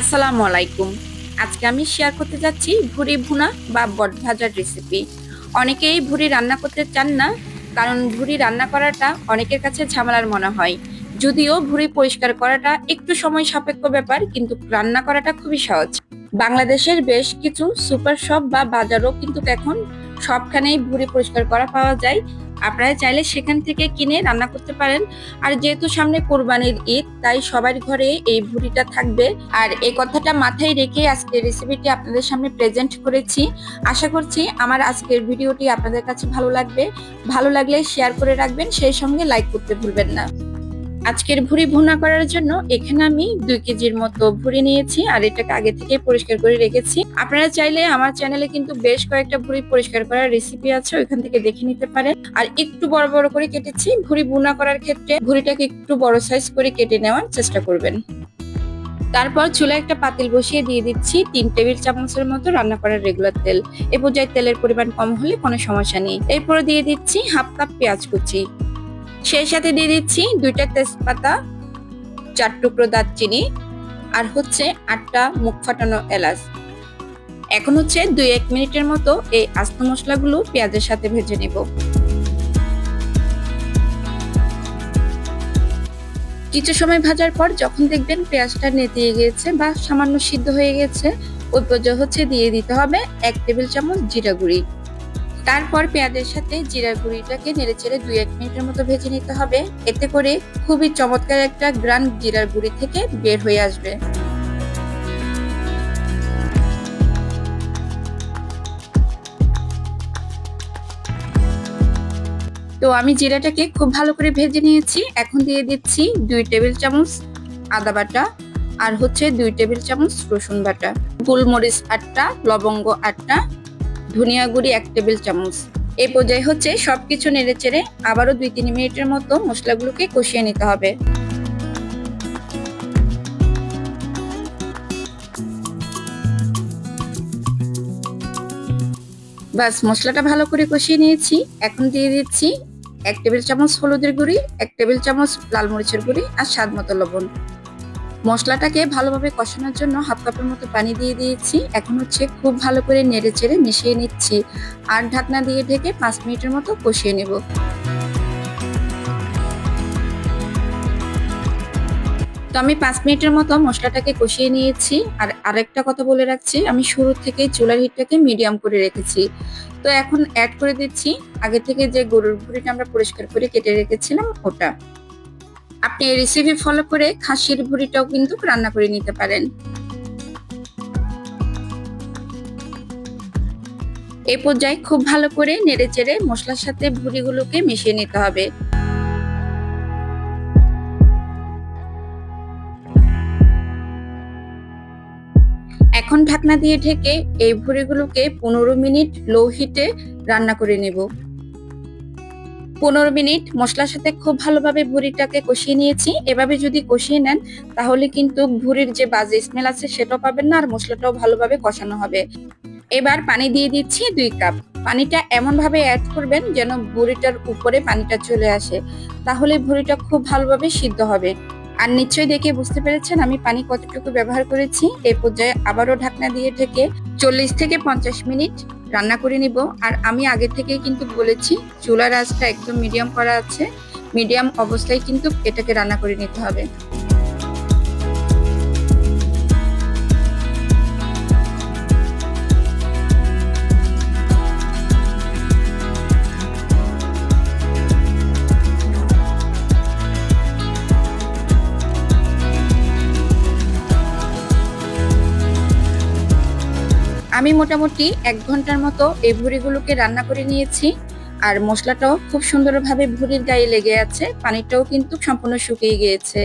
আসসালামু আলাইকুম। আজকে আমি শেয়ার করতে যাচ্ছি ভুড়ি ভুনা বা বট ভাজার রেসিপি অনেকেই ভুড়ি রান্না করতে চান না, কারণ ভুড়ি রান্না করাটা অনেকের কাছে ঝামেলার মনে হয়। যদিও ভুড়ি পরিষ্কার করাটা একটু সময় সাপেক্ষ ব্যাপার, কিন্তু রান্না করাটা খুবই সহজ। বাংলাদেশের বেশ কিছু সুপার শপ বা বাজারও কিন্তু এখন সবখানেই ভুড়ি পরিষ্কার করা পাওয়া যায়। আপনারা চাইলে সেখান থেকে কিনে রান্না করতে পারেন। আর যেহেতু সামনে কোরবানির ঈদ, তাই সবার ঘরে এই ভুড়িটা থাকবে। আর এই কথাটা মাথায় রেখে আজকের রেসিপিটি আপনাদের সামনে প্রেজেন্ট করেছি। আশা করছি আমার আজকের ভিডিওটি আপনাদের কাছে ভালো লাগবে। ভালো লাগলে শেয়ার করে রাখবেন, সেই সঙ্গে লাইক করতে ভুলবেন না। আজকের ভুড়ি ভুনা করার জন্য এখানে আমি দুই কেজির মতো ভুড়ি নিয়েছি আর এটাকে আগে থেকে পরিষ্কার করে রেখেছি। আপনারা চাইলে আমার চ্যানেলে কিন্তু বেশ কয়েকটা ভুড়ি পরিষ্কার করার রেসিপি আছে, ওইখান থেকে দেখে নিতে পারেন। আর একটু বড় বড় করে কেটেছি, ভুড়ি ভুনা করার ক্ষেত্রে ভুড়িটাকে একটু বড় সাইজ করে কেটে নেওয়ার চেষ্টা করবেন। তারপর চুলায় একটা পাতিল বসিয়ে দিয়ে দিচ্ছি তিন টেবিল চামচের মতো রান্না করার রেগুলার তেল। এ পর্যায়ে তেলের পরিমাণ কম হলে কোনো সমস্যা নেই। এরপরে দিয়ে দিচ্ছি হাফ কাপ পেঁয়াজ কুচি। সেই সাথে দিয়ে দিচ্ছি দুইটা তেজপাতা, চার টুকরো দারচিনি আর হচ্ছে আটটা মুখ ফাটানো এলাচ। এখন হচ্ছে দুই এক মিনিটের মতো এই আস্ত মশলাগুলো পেঁয়াজের সাথে ভেজে নেব। কিছু সময় ভাজার পর যখন দেখবেন পেঁয়াজটা নেতিয়ে গিয়েছে বা সামান্য সিদ্ধ হয়ে গেছে, ওই পর্যায়ে হচ্ছে দিয়ে দিতে হবে এক টেবিল চামচ জিরা গুঁড়ি। তারপর পেঁয়াজের সাথে জিরার গুঁড়িটাকে নেড়ে চেড়ে দুই এক মিনিটের মতো ভেজে নিতে হবে। এতে করে খুবই চমৎকার একটা গ্রান জিরার গুঁড়ি থেকে বের হয়ে আসবে। তো আমি জিরাটাকে খুব ভালো করে ভেজে নিয়েছি। এখন দিয়ে দিচ্ছি দুই টেবিল চামচ আদা বাটা আর হচ্ছে দুই টেবিল চামচ রসুন বাটা। গোলমরিচ আটটা, লবঙ্গ আটটা ধনিয়া গুঁড়ি, এক টেবিল চামচ। এই পর্যায়ে হচ্ছে সবকিছু নেড়ে চেড়ে আবারও দুই তিন মিনিটের মতো মশলাগুলোকে কষিয়ে নিতে হবে। বাস মশলাটা ভালো করে কষিয়ে নিয়েছি। এখন দিয়ে দিচ্ছি এক টেবিল চামচ হলুদের গুঁড়ি, এক টেবিল চামচ লাল মরিচের গুঁড়ি আর স্বাদ মতো লবণ। মশলাটাকে ভালোভাবে কষানোর জন্য হাফ কাপের মতো পানি দিয়ে দিয়েছি। এখন হচ্ছে খুব ভালো করে নেড়ে চেড়ে মিশিয়ে নিচ্ছি। আর ঢাকনা দিয়ে ঢেকে পাঁচ মিনিটের মতো কষিয়ে নেব। তো আমি পাঁচ মিনিটের মতো মশলাটাকে কষিয়ে নিয়েছি। আর আরেকটা কথা বলে রাখছি, আমি শুরু থেকে চুলার হিটটাকে মিডিয়াম করে রেখেছি। তো এখন অ্যাড করে দিচ্ছি। আগে থেকে যে গরুর ভুড়িটা আমরা পরিষ্কার করে কেটে রেখেছিলাম, ওটা। আপনি এই রেসিপি ফলো করে খাসির ভুড়িটাও কিন্তু রান্না করে নিতে পারেন। এ পর্যায়ে খুব ভালো করে নেড়ে চেড়ে মশলার সাথে ভুড়িগুলোকে মিশিয়ে নিতে হবে। এখন ঢাকনা দিয়ে ঢেকে এই ভুড়িগুলোকে পনেরো মিনিট লো হিটে রান্না করে নেব। পনেরো মিনিট মশলার সাথে খুব ভালোভাবে ভুড়িটাকে কষিয়ে নিয়েছি। এভাবে যদি কষিয়ে নেন, তাহলে কিন্তু ভুড়ির যে বাজে স্মেল আছে, সেটাও পাবেন না, আর মশলাটাও ভালোভাবে কষানো হবে। এবার পানি দিয়ে দিচ্ছি দুই কাপ। পানিটা এমন ভাবে অ্যাড করবেন যেন ভুড়িটার উপরে পানিটা চলে আসে। তাহলে ভুড়িটা খুব ভালোভাবে সিদ্ধ হবে। আর নিশ্চয়ই দেখে বুঝতে পেরেছেন আমি পানি কতটুকু ব্যবহার করেছি। এই পর্যায়ে আবারও ঢাকনা দিয়ে ঢেকে চল্লিশ থেকে পঞ্চাশ মিনিট রান্না করে নিব। আর আমি আগে থেকে কিন্তু বলেছি, চুলার আঁচটা একদম মিডিয়াম করা আছে। মিডিয়াম অবস্থায় কিন্তু এটাকে রান্না করে নিতে হবে। আমি মোটামুটি এক ঘণ্টার মতো এই ভুড়িগুলোকে রান্না করে নিয়েছি। আর মশলাটাও খুব সুন্দরভাবে ভুড়ির গায়ে লেগে আছে। পানিটাও কিন্তু সম্পূর্ণ শুকিয়ে গিয়েছে।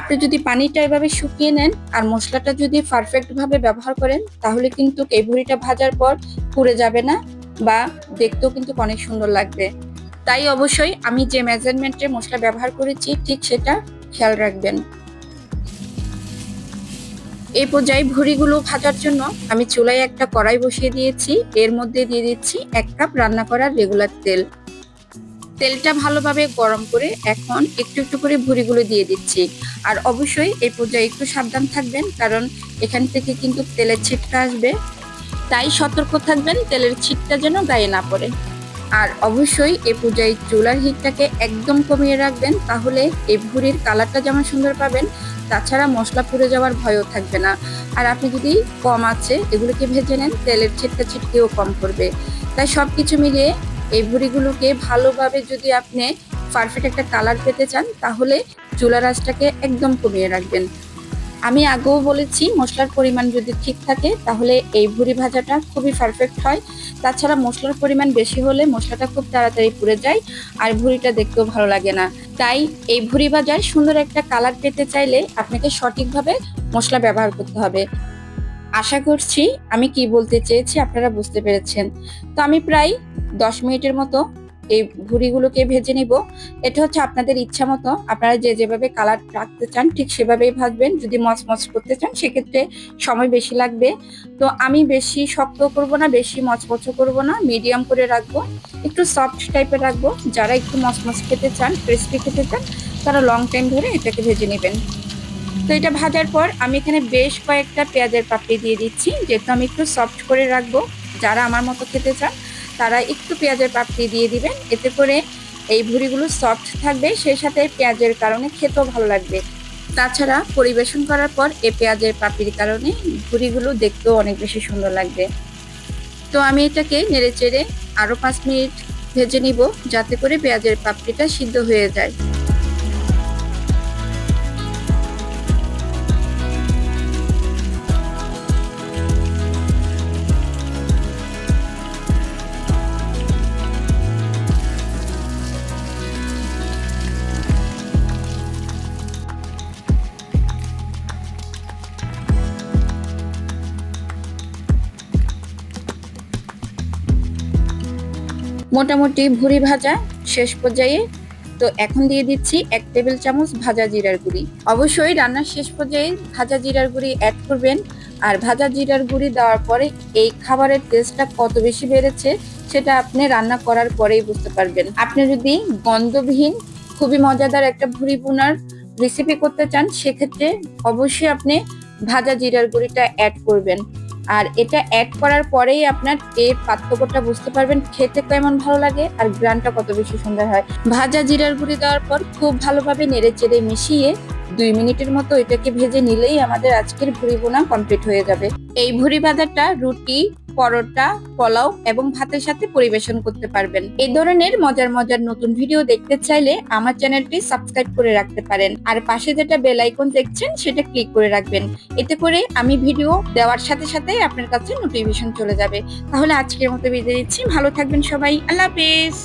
আপনি যদি পানিটা এভাবে শুকিয়ে নেন আর মশলাটা যদি পারফেক্টভাবে ব্যবহার করেন, তাহলে কিন্তু এই ভুড়িটা ভাজার পর পুড়ে যাবে না বা দেখতেও কিন্তু অনেক সুন্দর লাগবে। তাই অবশ্যই আমি যে মেজারমেন্টের মশলা ব্যবহার করেছি, ঠিক সেটা খেয়াল রাখবেন। এই পর্যায়ে ভুড়িগুলো ভাজার জন্য আমি চুলায় একটা কড়াই বসিয়ে দিয়েছি। এর মধ্যে দিয়ে দিচ্ছি এক কাপ রান্না করার রেগুলার তেল। তেলটা ভালোভাবে গরম করে এখন একটু একটু করে ভুড়িগুলো দিয়ে দিচ্ছি। আর অবশ্যই এই পর্যায়ে একটু সাবধান থাকবেন, কারণ এখান থেকে কিন্তু তেলের ছিটটা আসবে। তাই সতর্ক থাকবেন, তেলের ছিটটা যেন গায়ে না পড়ে। আর অবশ্যই এ পর্যায়ে চুলার হিটটাকে একদম কমিয়ে রাখবেন, তাহলে এই ভুড়ির কালারটা যেমন সুন্দর পাবেন তাছাড়া মশলা পুড়ে যাওয়ার ভয়ও থাকবে না। আর আপনি যদি কম আছে, এগুলোকে ভেজে নেন, তেলের ছিটকা ছিটকেও কম করবে। তাই সব কিছু মিলিয়ে এই ভুড়িগুলোকে ভালোভাবে যদি আপনি পারফেক্ট একটা কালার পেতে চান, তাহলে চুলা রাসটাকে একদম কমিয়ে রাখবেন। আমি আগেও বলেছি, মশলার পরিমাণ যদি ঠিক থাকে, তাহলে এই ভুড়ি ভাজাটা খুবই পারফেক্ট হয়। তাছাড়া মশলার পরিমাণ বেশি হলে মশলাটা খুব তাড়াতাড়ি পুড়ে যায়, আর ভুড়িটা দেখতেও ভালো লাগে না। তাই এই ভুড়ি ভাজার সুন্দর একটা কালার পেতে চাইলে আপনাকে সঠিকভাবে মশলা ব্যবহার করতে হবে। আশা করছি আমি কি বলতে চেয়েছি আপনারা বুঝতে পেরেছেন। তো আমি প্রায় দশ মিনিটের মতো এই ভুড়িগুলোকে ভেজে নিব। এটা হচ্ছে আপনাদের ইচ্ছা মতো। আপনারা যে যেভাবে কালার রাখতে চান, ঠিক সেভাবেই ভাজবেন। যদি মচমচ করতে চান, সেক্ষেত্রে সময় বেশি লাগবে। তো আমি বেশি শক্ত করব না, বেশি মচমচও করব না মিডিয়াম করে রাখব। একটু সফট টাইপের রাখব। যারা একটু মচমচ খেতে চান ক্রিস্পি খেতে চান, তারা লং টাইম ধরে এটাকে ভেজে নেবেন। তো এটা ভাজার পর আমি এখানে বেশ কয়েকটা পেঁয়াজের পাপড়ি দিয়ে দিচ্ছি। যেহেতু আমি একটু সফট করে রাখব, যারা আমার মতো খেতে চান তারা একটু পেঁয়াজের পাপড়ি দিয়ে দিবেন। এতে করে এই ভুড়িগুলো সফট থাকবে, সেই সাথে পেঁয়াজের কারণে খেতেও ভালো লাগবে। তাছাড়া পরিবেশন করার পর এ পেঁয়াজের পাপড়ির কারণে ভুড়িগুলো দেখতেও অনেক বেশি সুন্দর লাগবে। তো আমি এটাকে নেড়ে চেড়ে আরও পাঁচ মিনিট ভেজে নিব, যাতে করে পেঁয়াজের পাপড়িটা সিদ্ধ হয়ে যায়। মোটামুটি ভুড়ি ভাজা শেষ পর্যায়ে। তো এখন দিয়ে দিচ্ছি এক টেবিল চামচ ভাজা জিরার গুঁড়ি। অবশ্যই রান্নার শেষ পর্যায়ে ভাজা জিরার গুঁড়ি অ্যাড করবেন। আর ভাজা জিরার গুঁড়ি দেওয়ার পরে এই খাবারের টেস্টটা কত বেশি বেড়েছে সেটা আপনি রান্না করার পরেই বুঝতে পারবেন। আপনি যদি গন্ধবিহীন, খুবই মজাদার একটা ভুড়ি বোনার রেসিপি করতে চান, সেক্ষেত্রে অবশ্যই আপনি ভাজা জিরার গুঁড়িটা অ্যাড করবেন। আর এটা অ্যাড করার পরেই আপনার এর পার্থক্যটা বুঝতে পারবেন, খেতে কেমন ভালো লাগে আর গ্রানটা কত বেশি সুন্দর হয়। ভাজা জিরার গুঁড়ি দেওয়ার পর খুব ভালোভাবে নেড়ে চেড়ে মিশিয়ে দুই মিনিটের মতো এটাকে ভেজে নিলেই আমাদের আজকের ভুড়ি বোনা কমপ্লিট হয়ে যাবে। এই ভুড়ি ভাজাটা রুটি পরোটা, পোলাও এবং ভাতের সাথে পরিবেশন করতে পারবেন। এই ধরনের মজার মজার নতুন ভিডিও দেখতে চাইলে আমার চ্যানেলটি সাবস্ক্রাইব করে রাখতে পারেন। আর পাশে যেটা বেল আইকন দেখছেন, সেটা ক্লিক করে রাখবেন। এতে করে আমি ভিডিও দেওয়ার সাথে সাথে আপনার কাছে নোটিফিকেশন চলে যাবে। তাহলে আজকের মতো বিদায় দিচ্ছি ভালো থাকবেন সবাই। আল্লাহ হাফেজ।